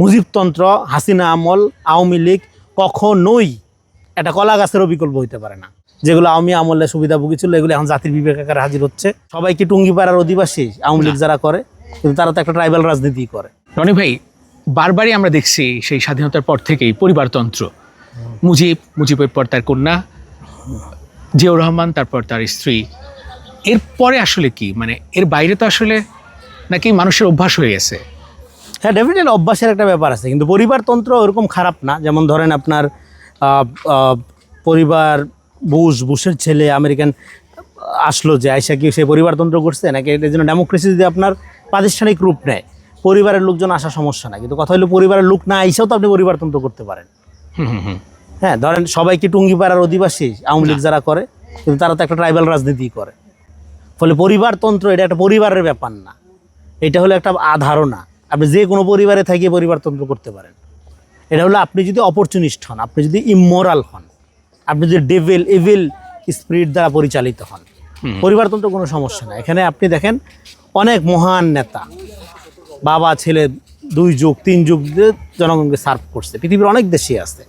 মুজিবতন্ত্র হাসিনা আমল আওয়ামী লীগ কখনোই একটা কলা গাছেরও বিকল্প হইতে পারে না। যেগুলো আওয়ামী আমলে সুবিধাভোগী ছিল এগুলো এখন জাতির বিবেক আকারে হাজির হচ্ছে। সবাইকে টুঙ্গিপাড়ার অধিবাসী আওয়ামী লীগ যারা করে কিন্তু তারা তো একটা ট্রাইবাল রাজনীতি করে। রনি ভাই বারবারই আমরা দেখছি সেই স্বাধীনতার পর থেকেই পরিবারতন্ত্র। মুজিব মুজিবের পর তার কন্যা জিয়াউর রহমান তারপর তার স্ত্রী। এরপরে আসলে কি? মানে এর বাইরে তো আসলে নাকি মানুষের অভ্যাস হয়ে গেছে। হ্যাঁ ডেফিনেটলি অভ্যাসের একটা ব্যাপার আছে। কিন্তু পরিবারতন্ত্র ওরকম খারাপ না। যেমন ধরেন আপনার পরিবার বুশ বুশের ছেলে আমেরিকান আসলো যে আইসা কি সেই পরিবারতন্ত্র করছে নাকি এটার জন্য ডেমোক্রেসি যদি আপনার প্রাতিষ্ঠানিক রূপ নেয় পরিবারের লোকজন আসা সমস্যা না কিন্তু কথা হলো পরিবারের লোক না আইসাও তো আপনি পরিবারতন্ত্র করতে পারেন। হ্যাঁ ধরেন সবাইকে টুঙ্গিপাড়ার অধিবাসী আওয়ামী লীগ যারা করে কিন্তু তারা তো একটা ট্রাইবাল রাজনীতি করে। ফলে পরিবারতন্ত্র এটা একটা পরিবারের ব্যাপার না। এটা হলো একটা আধারণা। আপনি যে কোনো পরিবারে থাকিয়ে পরিবারতন্ত্র করতে পারেন। এটা হলো আপনি যদি অপরচুনিস্ট হন আপনি যদি ইমোরাল হন আপনি যদি ডেভিল এভিল স্পিরিট দ্বারা পরিচালিত হন পরিবারতন্ত্র কোনো সমস্যা না এখানে আপনি দেখেন অনেক মহান নেতা বাবা ছেলে দুই যুগ তিন যুগ জনগণকে সার্ভ করছে। পৃথিবীর অনেক দেশে আছে।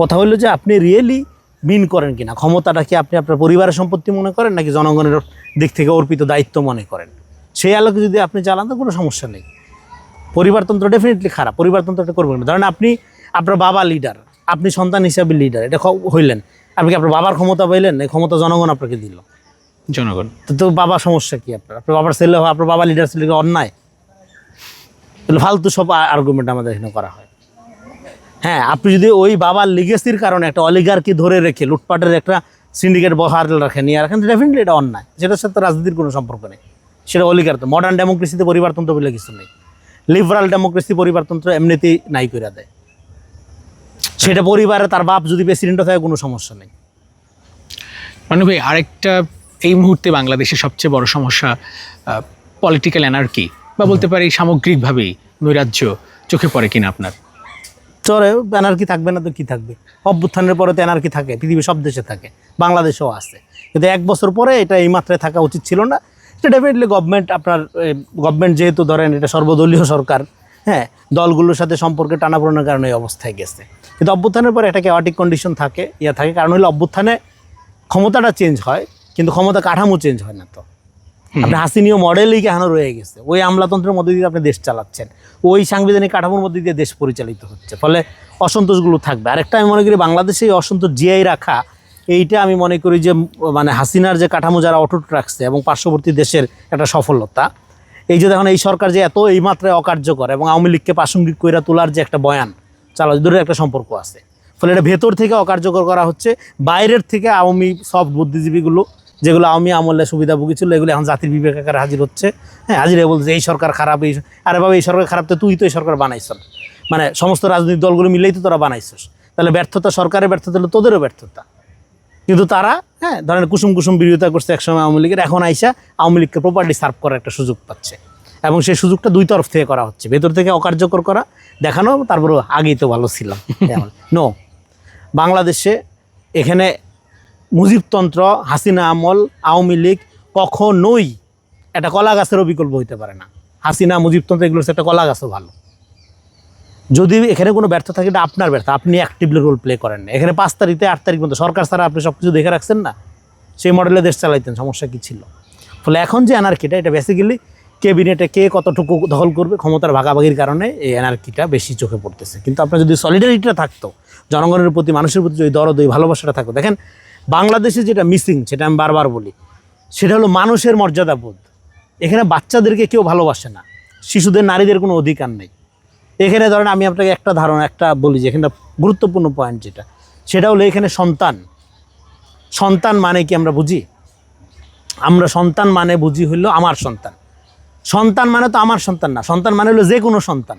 কথা হলো যে আপনি রিয়েলি মিন করেন কিনা ক্ষমতাটা কি আপনি আপনার পরিবারের সম্পত্তি মনে করেন নাকি জনগণের দিক থেকে অর্পিত দায়িত্ব মনে করেন? সেই আলোকে যদি আপনি চালান তো কোনো সমস্যা নেই। পরিবারতন্ত্র ডেফিনেটলি খারাপ পরিবারতন্ত্রটা করবেন না। ধরেন আপনি আপনার বাবা লিডার আপনি সন্তান হিসাবে লিডার এটা হইলেন। আপনি কি আপনার বাবার ক্ষমতা পাইলেন? এই ক্ষমতা জনগণ আপনাকে দিল। জনগণ। তো তো বাবা সমস্যা কি আপনার? আপনার বাবার ছেলে হয় আপনার বাবা লিডার ছেলে অন্যায়? ফালতু সব আর্গুমেন্ট আমাদের এখানে করা হয়। হ্যাঁ আপনি যদি ওই বাবার লিগেসির কারণে একটা অলিগারকে ধরে রেখে লুটপাটের একটা সিন্ডিকেট বহার রাখেন নিয়ে রাখেন ডেফিনেটলি এটা অন্যায়। সেটার সাথে রাজনীতির কোনো সম্পর্ক নেই। সেটা অলিগার তো মডার্ন ডেমোক্রেসিতে পরিবারতন্ত্র বলে কিছু নেই। লিবারাল ডেমোক্রেসি পরিবারতন্ত্র এমনিতেই নাই করে দেয়। সেটা পরিবারে তার বাপ যদি প্রেসিডেন্টও থাকে কোনো সমস্যা নেই। মানে ভাই আরেকটা এই মুহূর্তে বাংলাদেশের সবচেয়ে বড় সমস্যা পলিটিক্যাল এনার্কি বা বলতে পারি সামগ্রিকভাবেই নৈরাজ্য চোখে পড়ে কিনা আপনার? চরে এনার্কি থাকবে না তো কি থাকবে? অভ্যুত্থানের পরে তো এনার্কি থাকে পৃথিবীর সব দেশে থাকে বাংলাদেশেও আছে। কিন্তু এক বছর পরে এটা এই মাত্রায় থাকা উচিত ছিল না এটা ডেফিনেটলি গভর্নমেন্ট আপনার গভর্নমেন্ট যেহেতু ধরেন এটা সর্বদলীয় সরকার হ্যাঁ দলগুলোর সাথে সম্পর্কে টানাপোড়েনের কারণে এই অবস্থায় গেছে। কিন্তু অভ্যুত্থানের পরে একটা কেওয়াটিক কন্ডিশন থাকে ইয়া থাকে কারণ হলো অভ্যুত্থানে ক্ষমতাটা চেঞ্জ হয় কিন্তু ক্ষমতা কাঠামো চেঞ্জ হয় না তো। আপনি হাসিনীয় মডেলই কেন রয়ে গেছে? ওই আমলাতন্ত্রের মধ্যে দিয়ে আপনি দেশ চালাচ্ছেন ওই সাংবিধানিক কাঠামোর মধ্যে দিয়ে দেশ পরিচালিত হচ্ছে ফলে অসন্তোষগুলো থাকবে। আরেকটা আমি মনে করি বাংলাদেশে এই অসন্তোষ জিয়াই রাখা এইটা আমি মনে করি যে মানে হাসিনার যে কাঠামো যারা অটুট রাখছে এবং পার্শ্ববর্তী দেশের একটা সফলতা, এই যে দেখুন, এই সরকার যে এত এই মাত্রায় অকার্যকর এবং আওয়ামী লীগকে প্রাসঙ্গিক কইরা তোলার যে একটা বয়ান চালা দূরের একটা সম্পর্ক আছে। ফলে এটা ভেতর থেকে অকার্যকর করা হচ্ছে, বাইরের থেকে আওয়ামী সব বুদ্ধিজীবীগুলো, যেগুলো আওয়ামী আমলে সুবিধাভোগী ছিল, এগুলো এখন জাতির বিবেক আকারে হাজির হচ্ছে। হ্যাঁ হাজির বলছে, এই সরকার খারাপ, এই আরে বাবা, এই সরকার খারাপ তো তুই তো এই সরকার বানাইছ মানে সমস্ত রাজনৈতিক দলগুলো মিলেই তো তোরা বানাইছস। তাহলে ব্যর্থতা সরকারের ব্যর্থতা হলো তোদেরও ব্যর্থতা। কিন্তু তারা হ্যাঁ ধরেন কুসুম কুসুম বিরোধিতা করছে একসময় আওয়ামী লীগের, এখন আইসা আওয়ামী লীগকে প্রপারলি সার্ভ করার একটা সুযোগ পাচ্ছে। এবং সেই সুযোগটা দুই তরফ থেকে করা হচ্ছে, ভেতর থেকে অকার্যকর করা, দেখানো তারপর আগেই তো ভালো ছিলাম। নো বাংলাদেশে এখানে মুজিবতন্ত্র, হাসিনা আমল, আওয়ামী লীগ কখনোই একটা কলা গাছেরও বিকল্প হইতে পারে না। হাসিনা, মুজিবতন্ত্র, এগুলো একটা কলা গাছও ভালো। যদি এখানে কোনো ব্যর্থ থাকে, এটা আপনার ব্যর্থ। আপনি অ্যাক্টিভলি রোল প্লে করেন না। এখানে পাঁচ তারিখে আট তারিখ মতো সরকার ছাড়া আপনি সব কিছু দেখে রাখছেন না? সেই মডেলে দেশ চালাইতেন, সমস্যা কী ছিল? ফলে এখন যে অ্যানার্কিটা এটা বেসিক্যালি ক্যাবিনেটে কে কতটুকু দখল করবে ক্ষমতার ভাগাভাগির কারণে এই অ্যানার্কিটা বেশি চোখে পড়তেছে। কিন্তু আপনার যদি সলিডারিটিটা থাকতো, জনগণের প্রতি, মানুষের প্রতি যদি দরদ ওই ভালোবাসাটা থাকতো। দেখেন, বাংলাদেশে যেটা মিসিং সেটা আমি বারবার বলি, সেটা হলো মানুষের মর্যাদাবোধ। এখানে বাচ্চাদেরকে কেউ ভালোবাসে না। শিশুদের, নারীদের কোনো অধিকার নেই। এখানে ধরেন আমি আপনাকে একটা ধারণা একটা বলি যে এখানে গুরুত্বপূর্ণ পয়েন্ট যেটা। সেটা হলো এখানে সন্তান। সন্তান মানে কি আমরা বুঝি? আমরা সন্তান মানে বুঝি হইল আমার সন্তান। সন্তান মানে তো আমার সন্তান না। সন্তান মানে হলো যে কোনো সন্তান।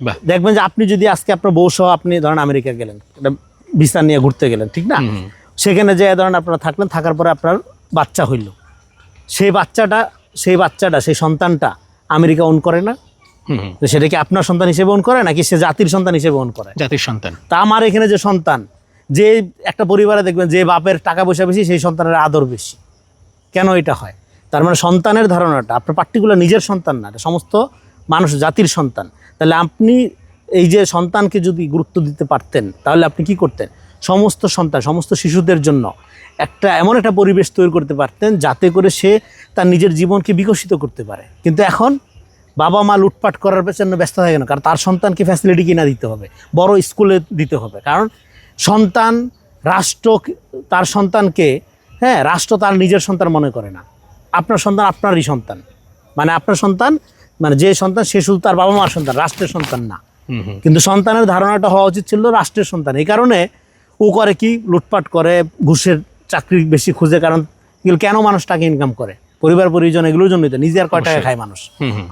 বাহ। দেখবেন যে আপনি যদি আজকে আপনার বউ সহ আপনি ধরেন আমেরিকা গেলেন একটা ভিসা নিয়ে ঘুরতে গেলেন ঠিক না। সেখানে যে ধরেন আপনারা থাকলেন থাকার পরে আপনার বাচ্চা হইল। সেই বাচ্চাটা সেই বাচ্চাটা সেই সন্তানটা আমেরিকা ওন করে না। তো সেটা কি আপনার সন্তান হিসেবে ওন করে নাকি সে জাতির সন্তান হিসেবে ওন করে? জাতির সন্তান। তা আমার এখানে যে সন্তান যে একটা পরিবারে দেখবেন যে বাপের টাকা পয়সা বেশি সেই সন্তানের আদর বেশি। কেন এটা হয়? তার মানে সন্তানের ধারণাটা আপনার পার্টিকুলার নিজের সন্তান না এটা সমস্ত মানুষ জাতির সন্তান। তাহলে আপনি এই যে সন্তানকে যদি গুরুত্ব দিতে পারতেন তাহলে আপনি কি করতেন? সমস্ত সন্তান সমস্ত শিশুদের জন্য একটা এমন একটা পরিবেশ তৈরি করতে পারতেন যাতে করে সে তার নিজের জীবনকে বিকশিত করতে পারে। কিন্তু এখন বাবা মা লুটপাট করার পেছনে ব্যস্ত থাকে না কারণ তার সন্তানকে ফ্যাসিলিটি কিনা দিতে হবে? বড় স্কুলে দিতে হবে। কারণ সন্তান রাষ্ট্র তার সন্তানকে হ্যাঁ রাষ্ট্র তার নিজের সন্তান মনে করে না। আপনার সন্তান আপনারই সন্তান। মানে আপনার সন্তান মানে যে সন্তান সে শুধু তার বাবা মার সন্তান রাষ্ট্রের সন্তান না। কিন্তু সন্তানের ধারণাটা হওয়া উচিত ছিল রাষ্ট্রের সন্তান। এই কারণে ও করে কি? লুটপাট করে ঘুষের চাকরি বেশি খুঁজে কারণ কেন মানুষ টাকা ইনকাম করে? পরিবার পরিজন এগুলোর জন্যই তো। নিজে আর কয় টাকা খায় মানুষ?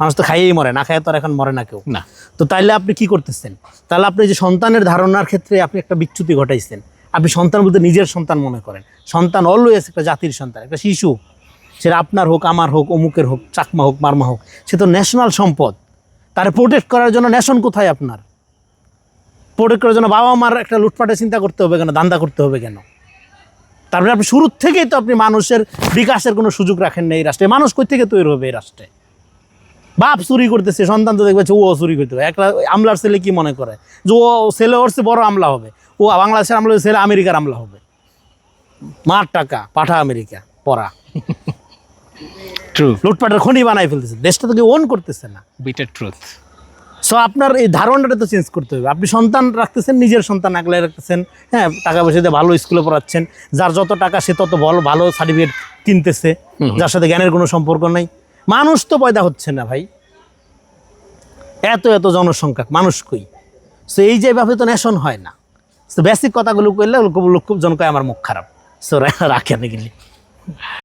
মানুষ তো খাইয়েই মরে না খায় তো আর এখন মরে না কেউ। না। তো তাইলে আপনি কি করতেছেন? তাহলে আপনি যে সন্তানের ধারণার ক্ষেত্রে আপনি একটা বিচ্যুতি ঘটাইছেন আপনি সন্তান বলতে নিজের সন্তান মনে করেন। সন্তান অলওয়েজ একটা জাতির সন্তান একটা শিশু। সেটা আপনার হোক আমার হোক অমুকের হোক চাকমা হোক মারমা হোক সে তো ন্যাশনাল সম্পদ। তার প্রোটেক্ট করার জন্য ন্যাশন কোথায় আপনার? প্রোটেক্ট করার জন্য বাবা মার একটা লুটপাটের চিন্তা করতে হবে কেন? দান্দা করতে হবে কেন? তারপরে আপনি শুরুর থেকেই তো আপনি মানুষের বিকাশের কোনো সুযোগ রাখেন না এই রাষ্ট্রে। মানুষ কই থেকে তৈরি হবে এই রাষ্ট্রে? বাপ চুরি করতেছে সন্তান তো দেখবে ও চুরি করতে হবে একটা আমলার ছেলে কি মনে করে? যে ও ছেলে ওর বড় আমলা হবে। ও বাংলাদেশের আমলা ছেলে আমেরিকার আমলা হবে। মার টাকা পাঠা আমেরিকা পড়া। ট্রু লুটপাটের খনি বানাই ফেলতেছে। দেশটা তোকে ওন করতেছে না। বিটার ট্রুথ সো আপনার এই ধারণাটা তো চেঞ্জ করতে হবে। আপনি সন্তান রাখতেছেন নিজের সন্তান আগলে রাখতেছেন হ্যাঁ টাকা পয়সা দিয়ে ভালো স্কুলে পড়াচ্ছেন যার যত টাকা সে তত ভালো ভালো সার্টিফিকেট কিনতেছে যার সাথে জ্ঞানের কোনো সম্পর্ক নাই। মানুষ তো পয়দা হচ্ছে না ভাই। এত এত জনসংখ্যা মানুষ কই? সো এই যে ভাবে তো নেশন হয় না। তো বেসিক কথাগুলো করলে লোক লোক জন কয় আমার মুখ খারাপ। সো রাখেন গেলে